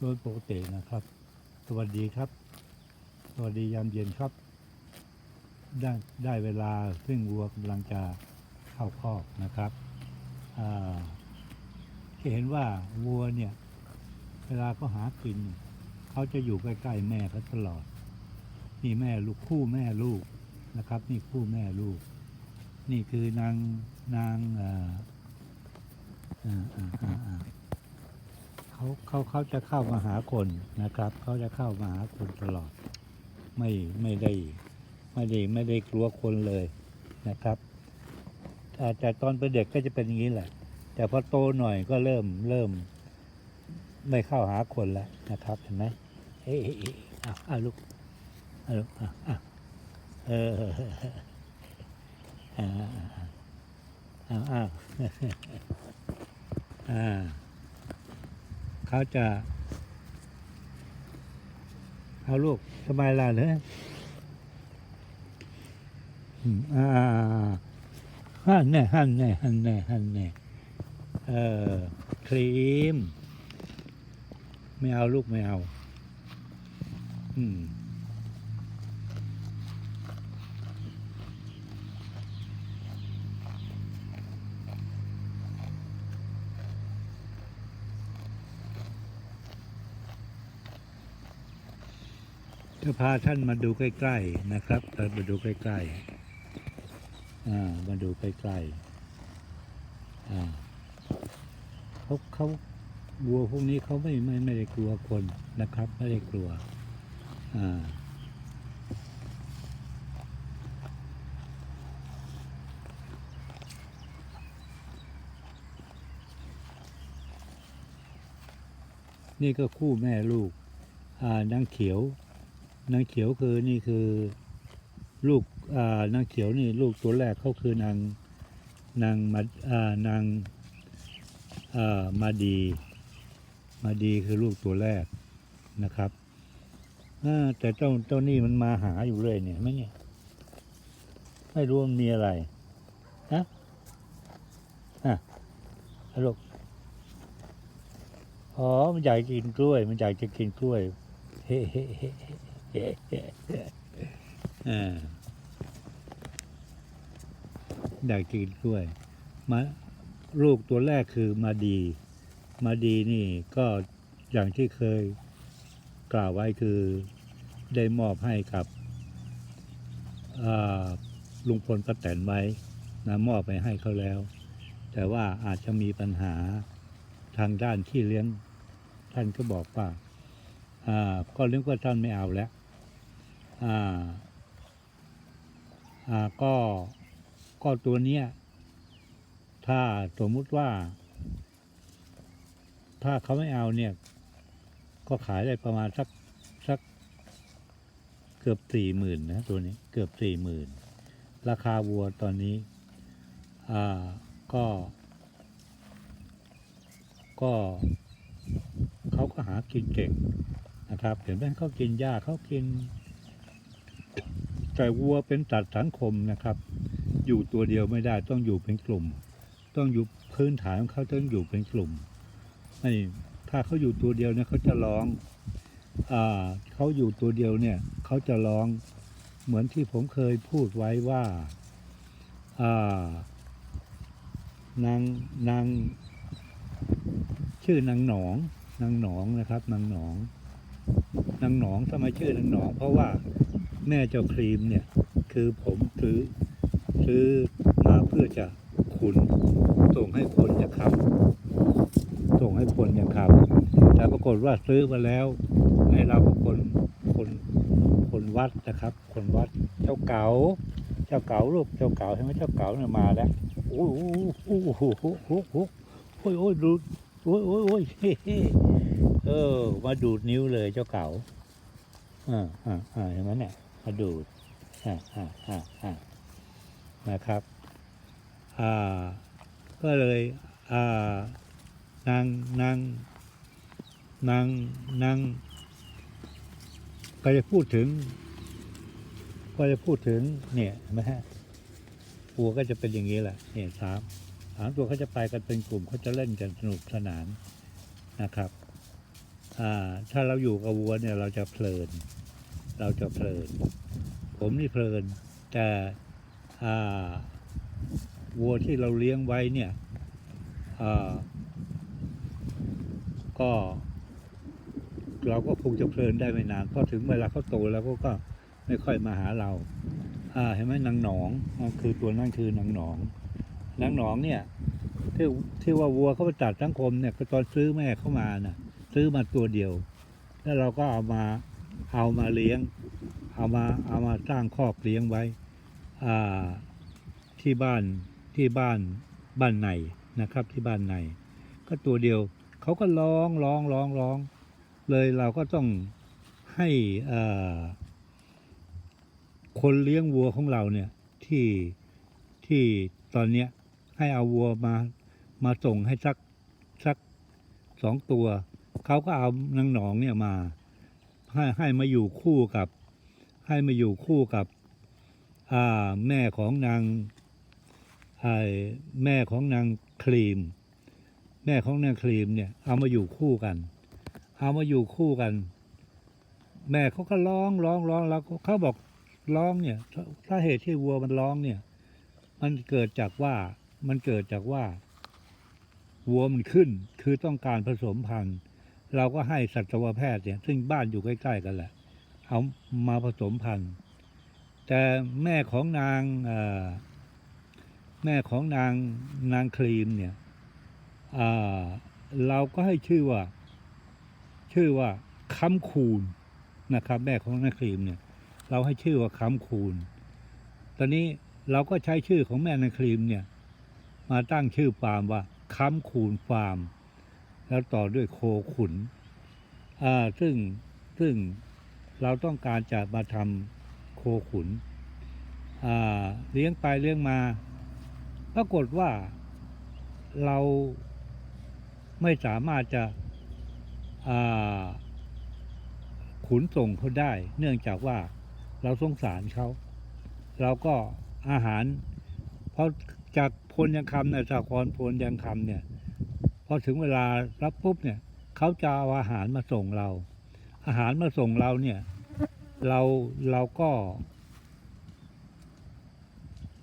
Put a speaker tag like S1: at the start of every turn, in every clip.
S1: โดยปกตินะครับ สวัสดีครับ สวัสดียามเย็นครับ ได้ได้เวลาซึ่งวัวกำลังจะเข้าคอกนะครับที่เห็นว่าวัวเนี่ย เวลาเขาหากิน เขาจะอยู่ใกล้ๆแม่เขาตลอด นี่แม่ลูกคู่แม่ลูกนะครับ นี่คู่แม่ลูก นี่คือนางนางอ่าอ่าอ่าอ่า เขาเขาเขาจะเข้ามาหาคนนะครับ เขาจะเข้ามาหาคนตลอด ไม่ไม่ได้ไม่ได้ไม่ได้กลัวคนเลยนะครับแต่แต่ตอนเป็นเด็กก็จะเป็นอย่างนี้แหละ แต่พอโตหน่อยก็เริ่มเริ่ม ไม่เข้าหาคนแล้วนะครับเห็นไหมเฮ้ยเฮ้ยเอ้าวอ้าวลูกอ้าวลูกอ้าวอ้าวเออเอ้าวอ้าวอ้าวอ่า เขาจะ เอาลูกสบายล่ะเหรออ่าฮันแน่ฮันแน่ฮันแน่ฮันแน่เออครีม ไม่เอาลูกไม่เอา อืม จะพาท่านมาดูใกล้ ๆนะครับมาดูใกล้ๆอ่มาดูใกล้ๆอเขาเขาวัวพวกนี้เขาไม่ไม่ไม่ได้กลัวคนนะครับ ไม่ได้กลัวอ่านี่ก็คู่แม่ลูกอ่านางเขียว นางเขียวคือนี่คือลูกอ่านางเขียวนี่ลูกตัวแรกเขาคือนางนางมาอ่านางอ่ามาดี มาดีคือลูกตัวแรกนะครับแต่เจ้าเจ้านี่มันมาหาอยู่เรื่อยเนี่ยไหมเนี่ยไม่รู้มันมีอะไรฮะอะอะลูกอ๋อมันอยากกินกล้วย มันอยากจะกินกล้วย เฮ้เฮ้เฮ้เฮ้เฮ้เฮ้ อยากกินกล้วยมาลูกตัวแรกคือมาดี มาดีนี่ก็อย่างที่เคยกล่าวไว้คือได้มอบให้กับลุงพลป้าแตนไว้นะมอบไปให้เขาแล้ว แต่ว่าอาจจะมีปัญหาทางด้านที่เลี้ยง ท่านก็บอกว่าอ่าก็เลี้ยงว่าท่านไม่เอาแล้ว อ่า อ่าก็ก็ตัวเนี้ย ถ้าสมมุติว่า ถ้าเขาไม่เอาเนี่ย ก็ขายได้ประมาณสักสัก เกือบสี่หมื่นนะตัวนี้ เกือบสี่หมื่นราคาวัวตอนนี้ อ่า ก็ ก็เขาก็หากินเก่งนะครับ เห็นไหมเขากินหญ้าเขากิน แต่วัวเป็นสัตว์สังคมนะครับ อยู่ตัวเดียวไม่ได้ต้องอยู่เป็นกลุ่ม ต้องอยู่พื้นฐานของเขาต้องอยู่เป็นกลุ่มไม่ถ้าเขาอยู่ตัวเดียวเนี่ยเขาจะร้องอ่าเขาอยู่ตัวเดียวเนี่ยเขาจะร้องเหมือนที่ผมเคยพูดไว้ว่าอ่านางนางชื่อนางหนองนางหนองนะครับนางหนองนางหนองทำไมชื่อนางหนอง เพราะว่า แม่เจ้าครีมเนี่ย คือผมซื้อซื้อมาเพื่อจะขุนส่งให้คนจะขับ ส่งให้คนจะขับ แต่ปรากฏว่าซื้อมาแล้ว ให้เราคนคนคนวัดนะครับ คนวัดเจ้าเก๋าเจ้าเก๋าลูกเจ้าเก๋าใช่ไหมเจ้าเก๋าเนี่ยมาแล้วโอ้โหโอ้โหโอ้โหโอ้โหโอ้ยโอ้ยดูโอ้ยโอ้ยโอ้ยเฮ้เฮ้เออมาดูดนิ้วเลยเจ้าเก๋าอ่าอ่าอ่าเห็นไหมเนี่ย มาดูดนะครับอ่าก็เลยอ่านางนางนางนางก็จะพูดถึง ก็จะพูดถึงเนี่ยนไหมฮะวัวก็จะเป็นอย่างนี้แหละเนี่ยสามสามตัวเขาจะไปกันเป็นกลุ่มเขาจะเล่นกันสนุกสนานนะครับอ่าถ้าเราอยู่กับวัวเนี่ยเราจะเพลิน เราจะเพลิน ผมนี่เพลิน แต่วัวที่เราเลี้ยงไว้เนี่ยก็เราก็คงจะเพลินได้ไม่นานเพราะถึงเวลาเขาโตแล้วก็ก็ไม่ค่อยมาหาเราเห็นไหมนางหนองคือตัวนั่นคือนางหนองนางหนองเนี่ยที่ที่ว่าวัวเขาไปตัดสังคมเนี่ยก็ตอนซื้อแม่เข้ามาน่ะ ซื้อมาตัวเดียว แล้วเราก็เอามา เอามาเลี้ยง เอามาเอามาสร้างคอกเลี้ยงไว้อ่าที่บ้านที่บ้านบ้านในนะครับที่บ้านใน ก็ตัวเดียวเขาก็ร้องร้องร้องร้อง เลยเราก็ต้องให้อ่าคนเลี้ยงวัวของเราเนี่ยที่ที่ตอนเนี้ยให้เอาวัวมามาส่งให้สักสักสองตัว เขาก็เอานางหนองเนี่ยมา ให้ให้มาอยู่คู่กับ ให้มาอยู่คู่กับอ่าแม่ของนางไอแม่ของนางครีม แม่ของนางครีมเนี่ยเอามาอยู่คู่กัน เอามาอยู่คู่กัน แม่เขาก็ร้องร้องร้องแล้วเขาบอกร้องเนี่ยถ้าเหตุที่วัวมันร้องเนี่ย มันเกิดจากว่ามันเกิดจากว่า วัวมันขึ้น คือต้องการผสมพันธุ์ เราก็ให้สัตวแพทย์เนี่ย ซึ่งบ้านอยู่ใกล้ ๆ กันแหละ เอามาผสมพันธุ์ แต่แม่ของนางแม่ของนางนางครีมเนี่ยเราก็ให้ชื่อว่า ชื่อว่าค้ำคูณนะครับ แม่ของนางครีมเนี่ย เราให้ชื่อว่าค้ำคูณตอนนี้เราก็ใช้ชื่อของแม่นางครีมเนี่ย มาตั้งชื่อฟาร์มว่าค้ำคูณฟาร์ม แล้วต่อด้วยโคขุนซึ่งซึ่งเราต้องการจะมาทำโคขุนเลี้ยงไปเลี้ยงมา ปรากฏว่าเราไม่สามารถจะขุนส่งเขาได้ เนื่องจากว่าเราสงสารเขาเราก็อาหาร เพราะจากพลยังคำเนี่ยจากกรพลยังคำเนี่ย อถึงเวลารับปุ๊บเนี่ยเขาจะเอาอาหารมาส่งเรา อาหารมาส่งเราเนี่ย เราเราก็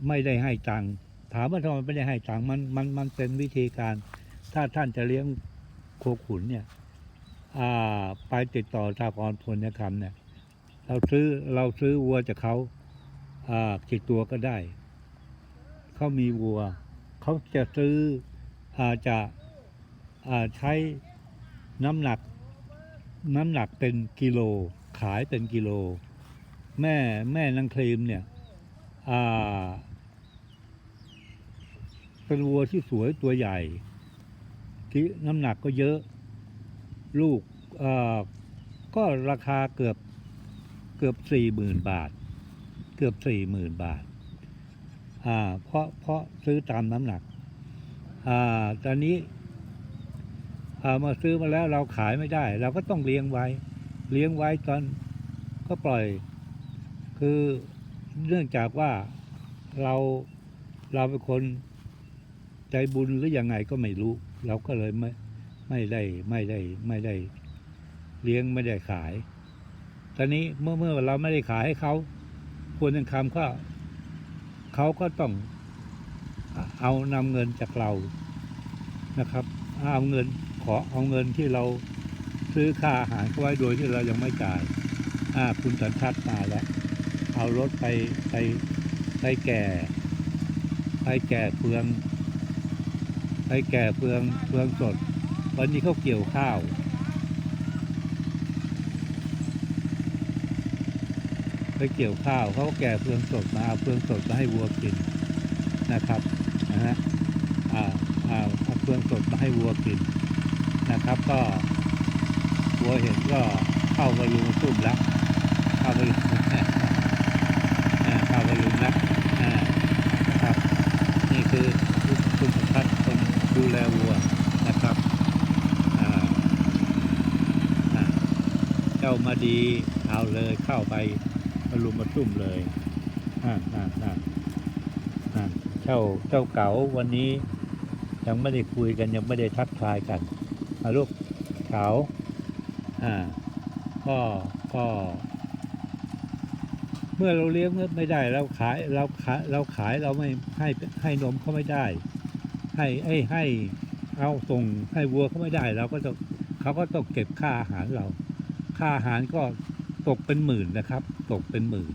S1: ไม่ได้ให้ตังค์ถามว่าทำไมไม่ได้ให้ตังค์มันมันมันเป็นวิธีการ ถ้าท่านจะเลี้ยงโคขุนเนี่ยอ่าไปติดต่อสากรพลยคำเนี่ย เราซื้อเราซื้อวัวจากเขาอ่ากี่ตัวก็ได้ เขามีวัว เขาจะซื้ออาจะ ใช้น้ำหนักน้ำหนักเป็นกิโลขายเป็นกิโล แม่แม่นางครีมเนี่ยเป็นวัวที่สวยตัวใหญ่ที่น้ำหนักก็เยอะ ลูกก็ราคาเกือบเกือบสี่หมื่นบาท เกือบสี่หมื่นบาทเพราะเพราะซื้อตามน้ำหนัก อ่าตอนนี้ อ่ามาซื้อมาแล้วเราขายไม่ได้ เราก็ต้องเลี้ยงไว้ เลี้ยงไว้ตอนก็ปล่อย คือเนื่องจากว่าเราเราเป็นคนใจบุญหรือยังไงก็ไม่รู้ เราก็เลยไม่ไม่ได้ไม่ได้ไม่ได้เลี้ยงไม่ได้ขาย ตอนนี้เมื่อเมื่อเราไม่ได้ขายให้เขาควรยังคำก็เขาก็ต้องเอานำเงินจากเรานะครับ เอาเงิน ขอเอาเงินที่เราซื้อค่าอาหารเขาไว้โดยที่เรายังไม่จ่ายอ่าคุณสันทัดมาแล้ว เอารถไปไปไปแก่ ไปแก่เฟือง ไปแก่เฟืองเฟืองสด วันนี้เขาเกี่ยวข้าวไปเกี่ยวข้าวเขาแก่เฟืองสดมาเอาเฟืองสดมาให้วัวกินนะครับนะฮะอ่าอ่าเอาเฟืองสดมาให้วัวกิน นะครับ ก็วัวเห็นก็เข้ามาลุมซุ่มแล้วเข้ามาลุมอ่าเข้ามาลุมแล้วนะครับ นี่คือคุณคุณสุทัศน์คนดูแลวัวนะครับอ่าอ่าเจ้ามาดีเอาเลยเข้าไปมารุมมาตุ้มเลยอ่าอ่าอ่าอ่าเจ้าเจ้าเก๋าวันนี้ยังไม่ได้คุยกันยังไม่ได้ทักทายกัน มาลูกเก๋าอ่าก็ก็ เมื่อเราเลี้ยงไม่ได้เราขายเราขายเราขายเราไม่ให้ให้นมเขาไม่ได้ ให้ให้ให้เอาส่งให้วัวเขาไม่ได้เราก็ต้องเขาก็ต้องเก็บค่าอาหารเรา ค่าอาหารก็ตกเป็นหมื่นนะครับ ตกเป็นหมื่น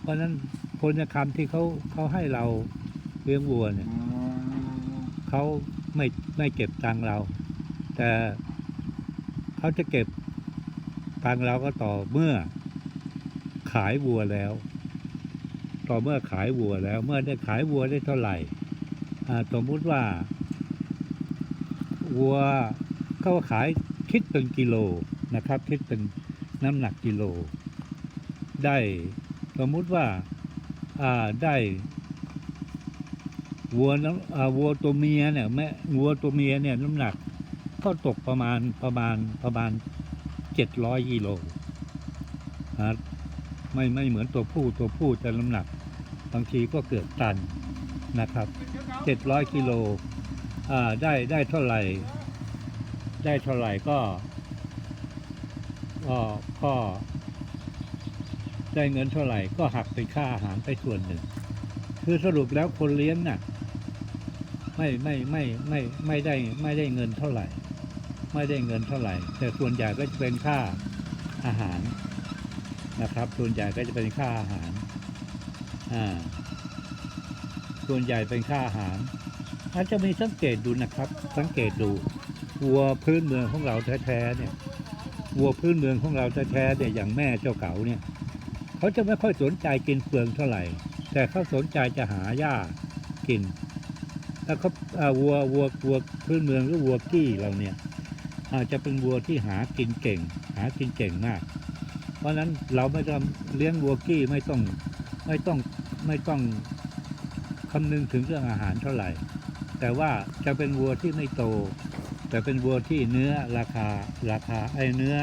S1: เพราะฉะนั้นคนคำที่เขาเขาให้เราเลี้ยงวัวเนี่ย
S2: อ๋อ
S1: เขาไม่ไม่เก็บตังค์เรา แต่เขาจะเก็บตังเราก็ต่อเมื่อขายวัวแล้ว ต่อเมื่อขายวัวแล้ว เมื่อได้ขายวัวได้เท่าไหร่สมมุติว่าวัวเขาขายคิดเป็นกิโลนะครับ คิดเป็นน้ำหนักกิโล ได้สมมุติว่าได้วัวน้ำวัวตัวเมียเนี่ยแม่วัวตัวเมียเนี่ยน้ำหนัก ก็ตกประมาณประมาณประมาณเจ็ดร้อยกิโลนะไม่ไม่เหมือนตัวผู้ตัวผู้จะน้ำหนัก บางทีก็เกือบตันนะครับเจ็ดร้อยกิโลอ่าได้ได้เท่าไหร่ ได้เท่าไหร่ก็ ก็ก็ได้เงินเท่าไหร่ก็หักเป็นค่าอาหารไปส่วนหนึ่ง คือสรุปแล้วคนเลี้ยงน่ะ ไม่ไม่ไม่ไม่ไม่ได้ไม่ได้เงินเท่าไหร่ ไม่ได้เงินเท่าไหร่ แต่ส่วนใหญ่ก็จะเป็นค่าอาหารนะครับ ส่วนใหญ่ก็จะเป็นค่าอาหารอ่าส่วนใหญ่เป็นค่าอาหารอาจจะมีสังเกตดูนะครับ สังเกตดูวัวพื้นเมืองของเราแท้ๆเนี่ยวัวพื้นเมืองของเราแท้ๆเนี่ยอย่างแม่เจ้าเก๋าเนี่ยเขาจะไม่ค่อยสนใจกินเปลืองเท่าไหร่ แต่เขาสนใจจะหาหญ้ากินแล้วเขาอ่าวัววัววัวพื้นเมืองหรือวัวกี้เราเนี่ย อาจจะเป็นวัวที่หากินเก่ง หากินเก่งมาก เพราะฉะนั้นเราไม่ต้องเลี้ยงวัวกี้ไม่ต้องไม่ต้องไม่ต้องคำนึงถึงเรื่องอาหารเท่าไหร่ แต่ว่าจะเป็นวัวที่ไม่โต แต่เป็นวัวที่เนื้อราคาราคาไอ้เนื้อ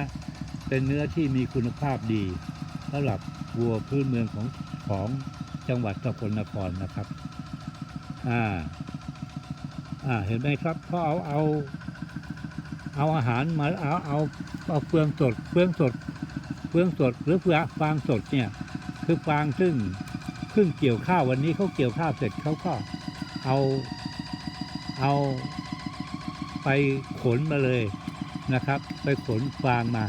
S1: เป็นเนื้อที่มีคุณภาพดีสำหรับวัวพื้นเมืองของของจังหวัดสกลนครนะครับ อ่า อ่า เห็นไหมครับเขาเอาเอา เอาอาหารมาเอาเอาเอาเฟืองสดเฟืองสดเฟืองสดหรือเฟืองฟางสดเนี่ยคือฟางซึ่งเพิ่งเกี่ยวข้าววันนี้เขาเกี่ยวข้าวเสร็จเขาก็เอาเอาไปขนมาเลยนะครับ ไปขนฟางมา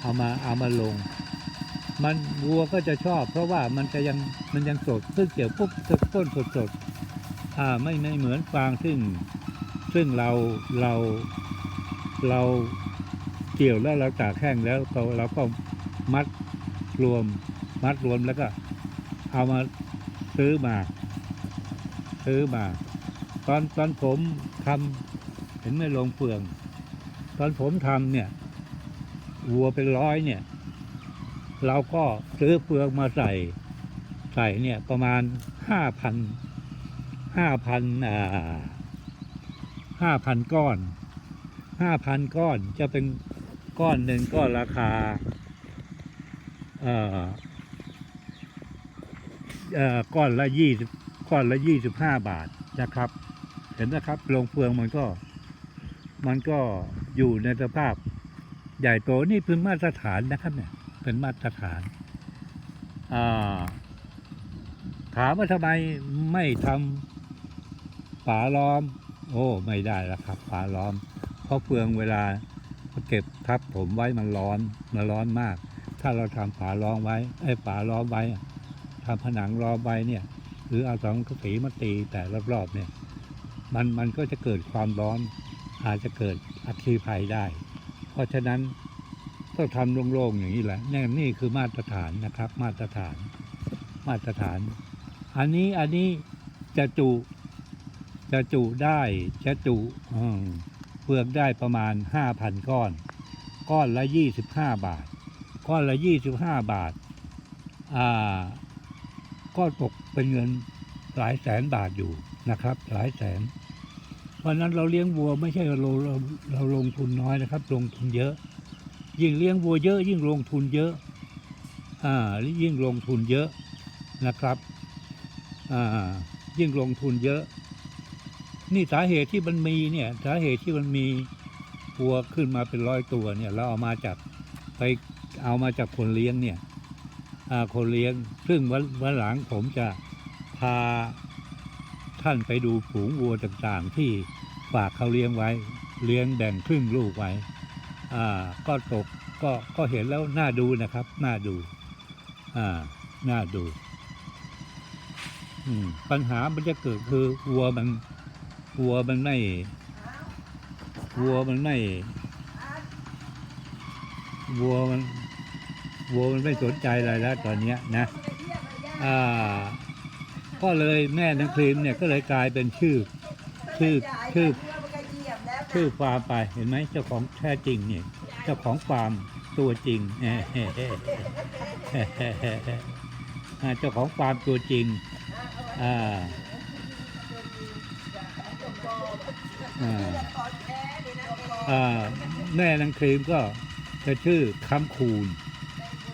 S1: เอามาเอามาลง มันวัวก็จะชอบ เพราะว่ามันจะยังมันยังสดซึ่งเกี่ยวปุ๊บต้นสดสดอ่าไม่ไม่เหมือนฟางซึ่งซึ่งเราเรา เราเกี่ยวแล้วเราตากแห้งแล้วเราเราก็มัดรวม มัดรวมแล้วก็ เอามาซื้อมา ซื้อมา ตอนตอนผมทำเห็นไหม่ลงเฟือง ตอนผมทำเนี่ยวัวเป็นร้อยเนี่ย เราก็ซื้อเฟืองมาใส่ ใส่เนี่ยประมาณห้าพันห้าพันอ่าห้าพันก้อน ห้าพันก้อนจะเป็นก้อนหนึ่งก็ราคาเอ่อเอ่อก้อนละยี่สิบก้อนละยี่สิบห้าบาทนะครับ เห็นนะครับโรงเฟืองมันก็ มันก็อยู่ในสภาพใหญ่โตนี่เป็นมาตรฐานนะครับเนี่ยเป็นมาตรฐานอ่าถามว่าทำไมไม่ทำฝาล้อม โอ้ ไม่ได้แล้วครับ ฝาล้อม ราะเฟืองเวลาเก็บทับผมไว้มันร้อนมันร้อนมาก ถ้าเราทำฝาล้อมไว้ไอ้ฝาล้อมไว้อะทำผนังล้อมไว้เนี่ย หรือเอาสังกะสีมาตีแต่รอบๆเนี่ย มันมันก็จะเกิดความร้อนอาจจะเกิดอัคคีภัยได้ เพราะฉะนั้นต้องทำโล่งๆอย่างนี้แหละนี่นี่คือมาตรฐานนะครับ มาตรฐาน มาตรฐาน อันนี้อันนี้จะจุจะจุได้จะจุอืม เปลือกได้ประมาณห้าพันก้อน ก้อนละยี่สิบห้าบาท ก้อนละยี่สิบห้าบาท อ่า ก็ตกเป็นเงินหลายแสนบาทอยู่นะครับ หลายแสน เพราะฉะนั้นเราเลี้ยงวัวไม่ใช่เราเราเราลงทุนน้อยนะครับ ลงทุนเยอะ ยิ่งเลี้ยงวัวเยอะ ยิ่งลงทุนเยอะ อ่ายิ่งลงทุนเยอะนะครับ อ่า ยิ่งลงทุนเยอะ นี่สาเหตุที่มันมีเนี่ยสาเหตุที่มันมีวัวขึ้นมาเป็นร้อยตัวเนี่ยเราเอามาจากไปเอามาจากคนเลี้ยงเนี่ยคนเลี้ยง ซึ่งวันวันหลังผมจะพาท่านไปดูฝูงวัวต่างๆ ที่ฝากเขาเลี้ยงไว้ เลี้ยงแบ่งครึ่งลูกไว้อ่าก็ตกก็ก็เห็นแล้วน่าดูนะครับน่าดูอ่าน่าดู ปัญหามันจะเกิดคือวัวมัน วัวมันไม่วัวมันไม่วัวมันวัวมันไม่สนใจอะไรแล้วตอนเนี้ยนะอ่าก็เลยแม่นังครีมเนี่ยก็เลยกลายเป็นชื่อ ชื่อชื่อชื่อฟาร์มไปเห็นไหมเจ้าของแท้จริงเนี่ยเจ้าของฟาร์มตัวจริงเจ้าของฟาร์มตัวจริงอ่า อ่า อ่า แม่นางครีมก็จะชื่อคำคูณ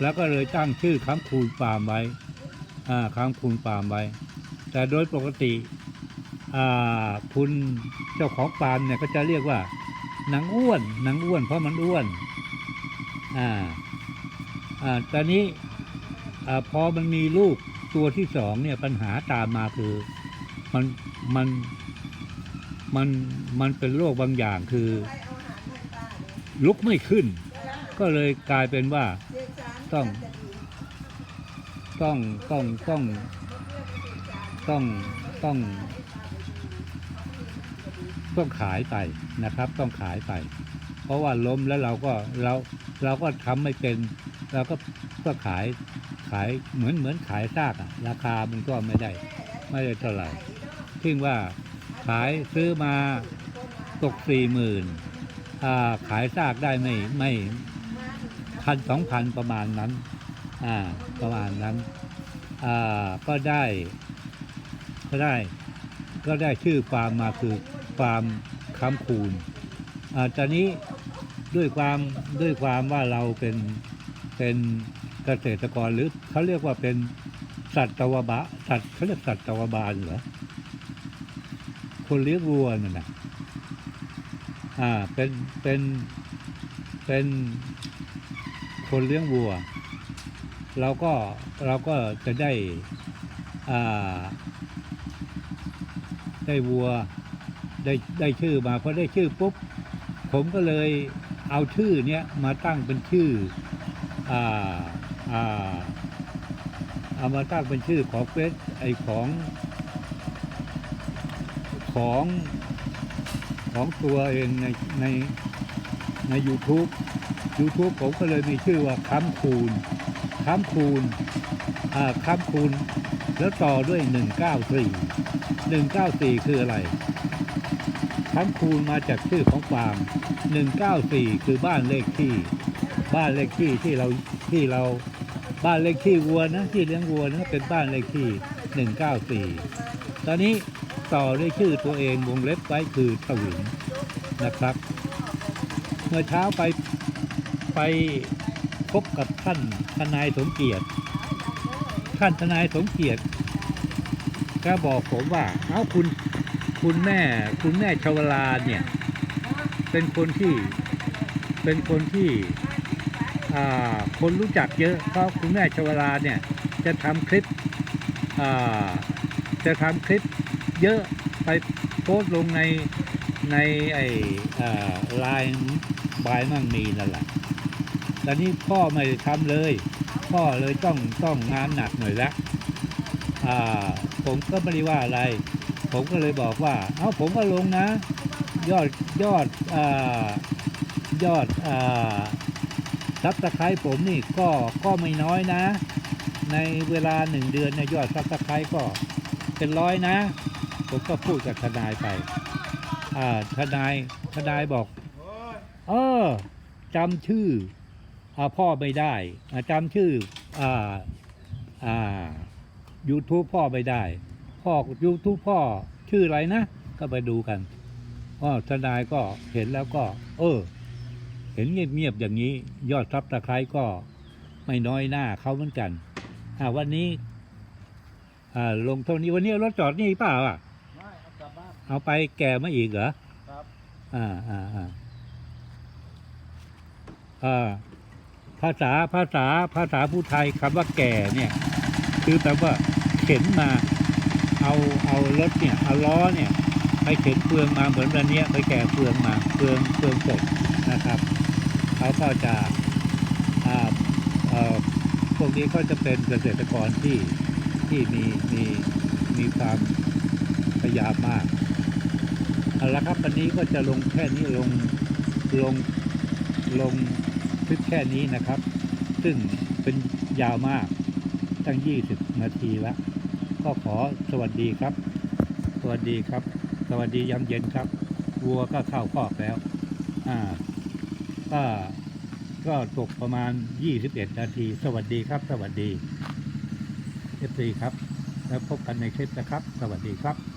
S1: แล้วก็เลยตั้งชื่อคำคูณฟาร์มไว้อ่าคำคูณฟาร์มไว้ แต่โดยปกติคุณเจ้าของฟาร์มเนี่ยก็จะเรียกว่านางอ้วนนางอ้วนเพราะมันอ้วนอ่าอ่าตอนนี้อพอมันมีลูกตัวที่สองเนี่ยปัญหาตามมาคือมันมัน มันมันเป็นโรคบางอย่างคือ ลุกไม่ขึ้น ก็เลยกลายเป็นว่าต้อง ต้องต้องต้องต้องต้อง ต้องขายไปนะครับ ต้องขายไป เพราะว่าล้มแล้วเราก็เราเราก็ทำไม่เป็น เราก็ก็ขายขายเหมือนเหมือนขายซากอะราคามันก็ไม่ได้ ไม่ได้เท่าไหร่ซึ่งว่า ขายซื้อมาตกสี่หมื่นขายซากได้ไม่ไม่พันสองพันประมาณนั้น อ่า ประมาณนั้น อ่า ก็ได้ ก็ได้ ก็ได้ชื่อฟาร์มมาคือฟาร์มคำคูณ อ่าตอนนี้ด้วยความด้วยความว่าเราเป็นเป็นเกษตรกรหรือเขาเรียกว่าเป็นสัตวบะสัตว์เขาเรียกสัตวบาลเหรอ คนเลี้ยงวัวนั่นนะอ่า เป็น เป็น เป็นคนเลี้ยงวัว เราก็เราก็จะได้ อ่า ได้วัว ได้ได้ชื่อมาพอได้ชื่อปุ๊บ ผมก็เลยเอาชื่อเนี้ยมาตั้งเป็นชื่อ อ่า อ่า เอามาตั้งเป็นชื่อของเฟซไอของ ของของตัวเองในในใน YouTube YouTube ผมก็เลยมีชื่อว่าค้ำคูณค้ำคูณอ่าค้ำคูณแล้วต่อด้วยหนึ่งเก้าสี่หนึ่งเก้าสี่คืออะไรค้ำคูณมาจากชื่อของฟาร์มหนึ่งเก้าสี่คือบ้านเลขที่ บ้านเลขที่ที่เราที่เราบ้านเลขที่วัวนะที่เลี้ยงวัวนะเป็นบ้านเลขที่หนึ่งเก้าสี่ตอนนี้ ต่อด้วยชื่อตัวเองวงเล็บไว้คือถวินนะครับ เมื่อเช้าไปไปพบกับท่านทนายสมเกียรติ ท่านทนายสมเกียรติก็บอกผมว่า เอ้าคุณคุณแม่คุณแม่ชวลาเนี่ย เป็นคนที่เป็นคนที่คนรู้จักเยอะเพราะคุณแม่ชวลาเนี่ยจะทำคลิปจะทำคลิป เยอะไปโพสลงในในไอ้ไลน์บายมั่งมีนั่นแหละตอนนี้พ่อไม่ได้ทำเลย พ่อเลยต้องต้องงานหนักหน่อยละผมก็ไม่ได้ว่าอะไร ผมก็เลยบอกว่า เอ้าผมก็ลงนะ ยอดยอดอยอดซับสไครต์ผมนี่ก็ก็ไม่น้อยนะ ในเวลาหนึ่งเดือนเนี่ยยอดซับสไครต์ก็เป็นร้อยนะ ผมก็พูดกับทนายไปอ่าทนายทนายบอก เออจำชื่ออพ่อไม่ได้จำชื่ออ่าอ่า YouTube พ่อไม่ได้ พ่อ YouTube พ่อชื่ออะไรนะ ก็ไปดูกันอ๋อทนายก็เห็นแล้วก็ เออ เห็นเงียบๆอย่างนี้ ยอดซับตะไคร้ก็ไม่น้อยหน้าเขาเหมือนกันวันนี้ลงเท่านี้วันนี้รถจอดนี่เปล่าอะ
S2: เอากลับบ้าน
S1: เอาไปแก่มาอีกเหรอ
S2: ครับ
S1: อ่าอ่าอ่าเอ่อภาษาภาษาภาษาผู้ไทยคำว่าแก่เนี่ย คือแปลว่าเข็นมา เอาเอารถเนี่ยเอาล้อเนี่ย ไปเข็นเฟืองมาเหมือนวันเนี้ยไปแก่เฟืองมาเฟืองเฟืองสดนะครับเขาก็จะอ่าเอ่อพวกนี้ก็จะเป็นเกษตรกรที่ที่มีมีมีความพยายามมาก เอาละครับวันนี้ก็จะลงแค่นี้ลงลงลงคลิปแค่นี้นะครับ ซึ่งเป็นยาวมากตั้ง 20 นาทีแล้วก็ขอสวัสดีครับ สวัสดีครับ สวัสดียามเย็นครับ วัวก็เข้าคอกแล้ว อ่า ก็ก็ตกประมาณ 21 นาที สวัสดีครับ สวัสดีเอฟซีครับ แล้วพบกันในคลิปนะครับ สวัสดีครับ